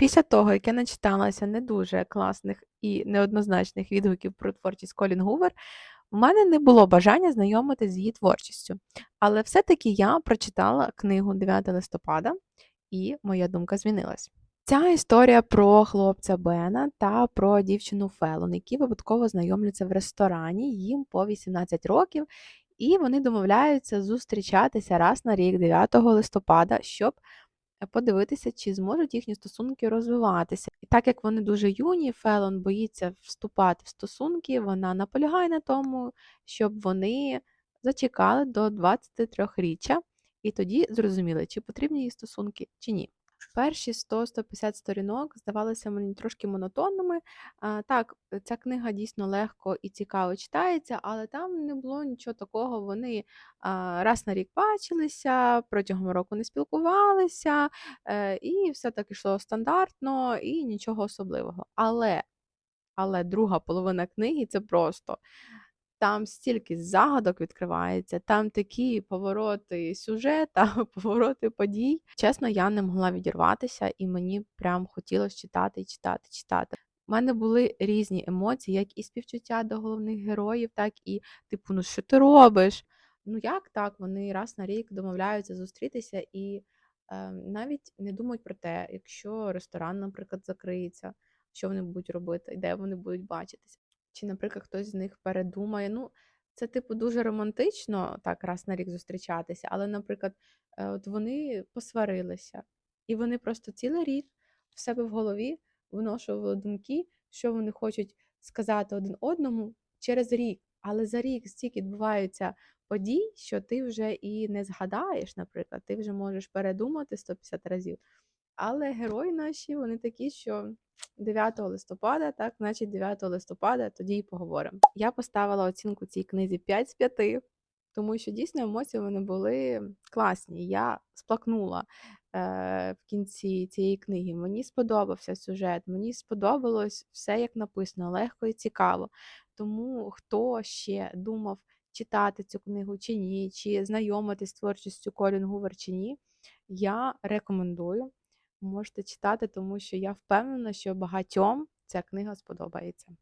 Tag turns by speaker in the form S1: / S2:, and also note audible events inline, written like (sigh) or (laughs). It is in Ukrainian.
S1: Після того, як я начиталася не дуже класних і неоднозначних відгуків про творчість Колін Гувер, у мене не було бажання знайомитись з її творчістю. Але все-таки я прочитала книгу 9 листопада, і моя думка змінилась. Ця історія про хлопця Бена та про дівчину Фелон, які випадково знайомляться в ресторані, їм по 18 років, і вони домовляються зустрічатися раз на рік, 9 листопада, щоб подивитися, чи зможуть їхні стосунки розвиватися. І так як вони дуже юні, Фелон боїться вступати в стосунки, вона наполягає на тому, щоб вони зачекали до 23-річчя, і тоді зрозуміли, чи потрібні їй стосунки, чи ні. Перші 100-150 сторінок здавалися мені трошки монотонними. А, так, ця книга дійсно легко і цікаво читається, але там не було нічого такого. Вони а, раз на рік бачилися, протягом року не спілкувалися, е, і все так ішло стандартно і нічого особливого. Але, але друга половина книги це просто. Там стільки загадок відкривається, там такі повороти сюжета, (laughs) повороти подій. Чесно, я не могла відірватися, і мені прям хотілося читати, читати, читати. У мене були різні емоції, як і співчуття до головних героїв, так і типу, ну що ти робиш? Ну як так? Вони раз на рік домовляються зустрітися і е, навіть не думають про те, якщо ресторан, наприклад, закриється, що вони будуть робити, де вони будуть бачитися. Чи, наприклад, хтось з них передумає. Ну, це, типу, дуже романтично так раз на рік зустрічатися, але, наприклад, е, от вони посварилися, і вони просто цілий рік в себе в голові виношували думки, що вони хочуть сказати один одному через рік. Але за рік стільки відбуваються подій, що ти вже і не згадаєш, наприклад, ти вже можеш передумати 150 разів. Але герої наші, вони такі, що 9 листопада, так, значить 9 листопада, тоді й поговоримо. Я поставила оцінку цій книзі 5 з 5, тому що дійсно емоції вони були класні. Я сплакнула е, в кінці цієї книги. Мені сподобався сюжет, мені сподобалось все, як написано, легко і цікаво. Тому хто ще думав читати цю книгу чи ні, чи знайомитись з творчістю Колін Гувер чи ні, я рекомендую можете читати, тому що я впевнена, що багатьом ця книга сподобається.